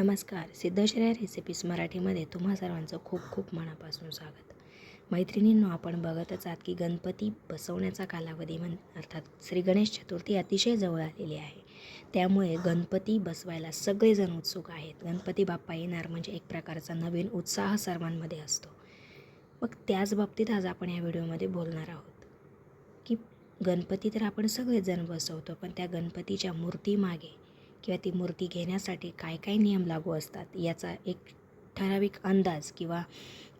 नमस्कार. सिद्धश्रेया रेसिपीज मराठीमध्ये तुम्हा सर्वांचं खूप खूप मनापासून स्वागत. मैत्रिणींनो आपण बघतच आहात की गणपती बसवण्याचा कालावधी म्हण अर्थात श्री गणेश चतुर्थी अतिशय जवळ आलेली आहे. त्यामुळे गणपती बसवायला सगळेजण उत्सुक आहेत. गणपती बाप्पा येणार म्हणजे एक प्रकारचा नवीन उत्साह सर्वांमध्ये असतो. मग त्याच बाबतीत आज आपण या व्हिडिओमध्ये बोलणार आहोत की गणपती तर आपण सगळेजण बसवतो पण त्या गणपतीच्या मूर्तीमागे किंवा ती मूर्ती घेण्यासाठी काय काय नियम लागू असतात याचा एक ठराविक अंदाज किंवा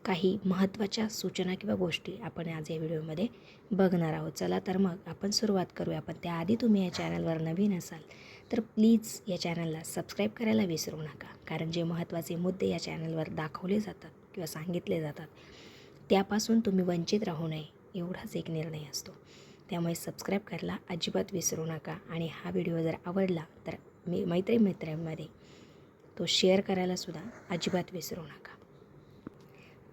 काही महत्त्वाच्या सूचना किंवा गोष्टी आपण आज या व्हिडिओमध्ये बघणार आहोत. चला तर मग आपण सुरुवात करूया. पण त्याआधी तुम्ही या चॅनलवर नवीन असाल तर प्लीज या चॅनलला सबस्क्राईब करायला विसरू नका. कारण जे महत्त्वाचे मुद्दे या चॅनलवर दाखवले जातात किंवा सांगितले जातात त्यापासून तुम्ही वंचित राहू नये एवढाच एक निर्णय असतो. त्यामुळे सबस्क्राईब करायला अजिबात विसरू नका. आणि हा व्हिडिओ जर आवडला तर मी मैत्री मित्रांमध्ये तो शेअर करायलासुद्धा अजिबात विसरू नका.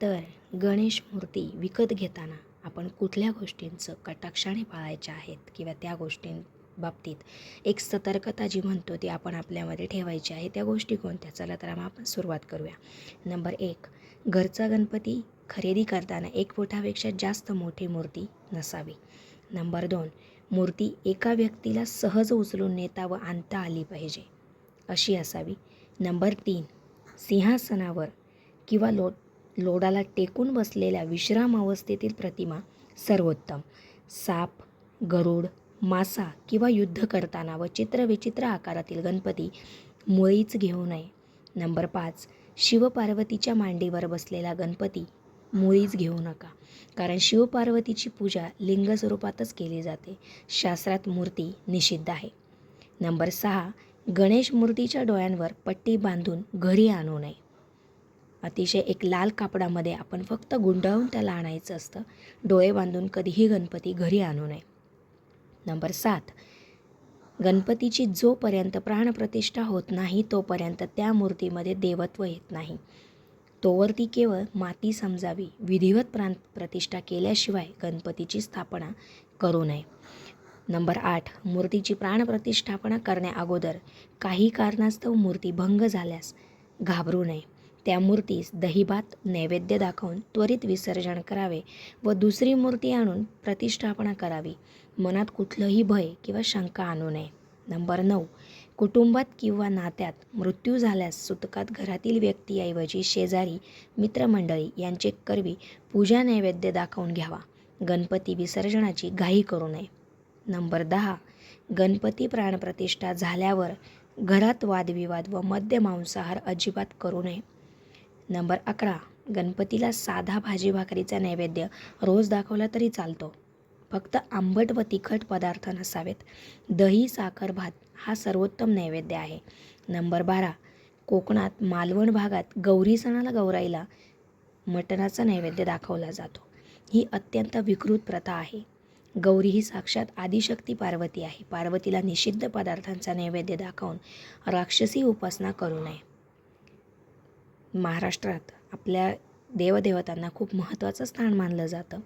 तर गणेश मूर्ती विकत घेताना आपण कुठल्या गोष्टींचं कटाक्षाने पाळायच्या आहेत किंवा त्या गोष्टींबाबतीत एक सतर्कता जी म्हणतो ती आपण आपल्यामध्ये ठेवायची आहे त्या गोष्टी कोणत्या? चला तर मग आपण सुरुवात करूया. नंबर एक घरचा गणपती खरेदी करताना एक फुटापेक्षा जास्त मोठी मूर्ती नसावी. नंबर दोन मूर्ती एका व्यक्तीला सहज उचलून नेता व आणता आली पाहिजे. अशी असावी. नंबर तीन. सिंहासनावर किंवा लो लोडाला टेकून बसलेल्या विश्राम अवस्थेतील प्रतिमा सर्वोत्तम. साप गरुड मासा किंवा युद्ध करताना व चित्रविचित्र आकारातील गणपती मुळीच घेऊ नये. नंबर पाच. शिवपार्वतीच्या मांडीवर बसलेला गणपती मुळीच घेऊ नका. कारण शिवपार्वतीची पूजा लिंग स्वरूपातच केली जाते. शास्त्रात मूर्ती निषिद्ध आहे. नंबर सहा गणेश मूर्तीच्या डोळ्यांवर पट्टी बांधून घरी आणू नये. अतिशय एक लाल कापडामध्ये आपण फक्त गुंडाळून त्याला आणायचं असतं. डोळे बांधून कधीही गणपती घरी आणू नये. नंबर सात गणपतीची जोपर्यंत प्राणप्रतिष्ठा होत नाही तोपर्यंत त्या मूर्तीमध्ये देवत्व येत नाही. तोवर ती केवळ माती समजावी विधिवत प्रां प्रतिष्ठा केल्याशिवाय गणपतीची स्थापना करू नये. नंबर आठ मूर्तीची प्राणप्रतिष्ठापना करण्याअगोदर काही कारणास्तव मूर्ती भंग झाल्यास घाबरू नये. त्या मूर्तीस दहीभात नैवेद्य दाखवून त्वरित विसर्जन करावे व दुसरी मूर्ती आणून प्रतिष्ठापना करावी. मनात कुठलंही भय किंवा शंका आणू नये. नंबर नऊ कुटुंबात किंवा नात्यात मृत्यू झाल्यास सुतकात घरातील व्यक्तीऐवजी शेजारी मित्रमंडळी यांचे करवी पूजा नैवेद्य दाखवून घ्यावा. गणपती विसर्जनाची घाई करू नये. नंबर दहा. गणपती प्राणप्रतिष्ठा झाल्यावर घरात वादविवाद व मद्य मांसाहार अजिबात करू नये. नंबर अकरा. गणपतीला साधा भाजी भाकरीचा नैवेद्य रोज दाखवला तरी चालतो. फक्त आंबट व तिखट पदार्थ नसावेत. दही साखर भात हा सर्वोत्तम नैवेद्य आहे. नंबर बारा. कोकणात मालवण भागात गौरी सणाला गौराईला मटणाचा नैवेद्य दाखवला जातो. ही अत्यंत विकृत प्रथा आहे. गौरी ही साक्षात आदिशक्ती पार्वती आहे. पार्वतीला निषिद्ध पदार्थांचा नैवेद्य दाखवून राक्षसी उपासना करू नये. महाराष्ट्रात आपल्या देवदेवतांना खूप महत्त्वाचं स्थान मानलं जातं.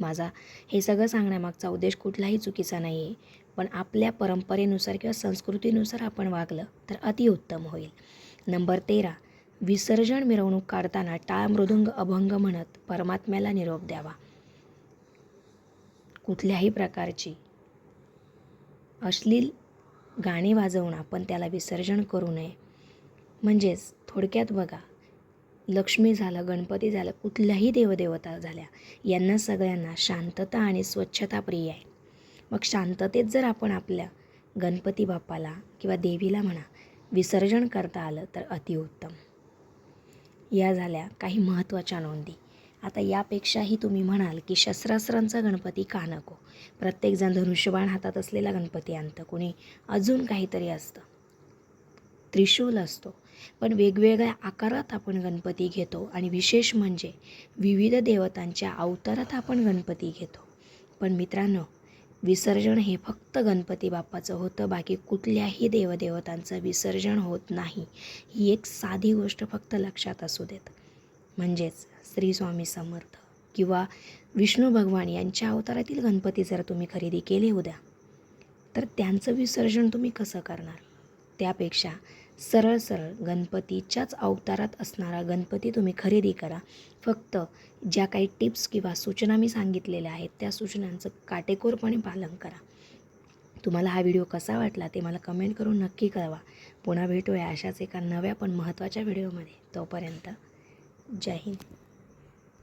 माझा. हे सगळं सांगण्यामागचा उद्देश कुठलाही चुकीचा नाही आहे पण आपल्या परंपरेनुसार किंवा संस्कृतीनुसार आपण वागलं तर अतिउत्तम होईल. नंबर तेरा. विसर्जन मिरवणूक काढताना टाळ मृदुंग अभंग म्हणत परमात्म्याला निरोप द्यावा. कुठल्याही प्रकारची अश्लील गाणी वाजवून आपण त्याला विसर्जन करू नये. म्हणजेच थोडक्यात बघा लक्ष्मी झालं गणपती झालं कुठल्याही देवदेवता झाल्या यांना सगळ्यांना शांतता आणि स्वच्छता प्रिय आहे. मग शांततेत जर आपण आपल्या गणपती बाप्पाला किंवा देवीला म्हणा विसर्जन करता आलं तर अतिउत्तम या झाल्या काही महत्त्वाच्या नोंदी. आता यापेक्षाही तुम्ही म्हणाल की शस्त्रास्त्रांचा गणपती का नको? प्रत्येकजण धनुष्यबाण हातात असलेला गणपती आणतं कुणी अजून काहीतरी असतं. त्रिशूल असतो. पण वेगवेगळ्या आकारात आपण गणपती घेतो आणि विशेष म्हणजे विविध देवतांच्या अवतारात आपण गणपती घेतो. पण मित्रांनो विसर्जन हे फक्त गणपती बाप्पाचं होतं बाकी कुठल्याही देवदेवतांचं विसर्जन होत नाही. ही एक साधी गोष्ट फक्त लक्षात असू देत. म्हणजेच श्री स्वामी समर्थ किंवा विष्णू भगवान यांच्या अवतारातील गणपती जर तुम्ही खरेदी केले उद्या तर त्यांचं विसर्जन तुम्ही कसं करणार? त्यापेक्षा सरळ सरळ गणपतीच्याच अवतारात असणारा गणपती तुम्ही खरेदी करा. फक्त ज्या काही टिप्स किंवा सूचना मी सांगितलेल्या आहेत त्या सूचनांचं काटेकोरपणे पालन करा. तुम्हाला हा व्हिडिओ कसा वाटला ते मला कमेंट करून नक्की कळवा. पुन्हा भेटूया अशाच एका नव्या पण महत्त्वाच्या व्हिडिओमध्ये. तोपर्यंत जय हिंद.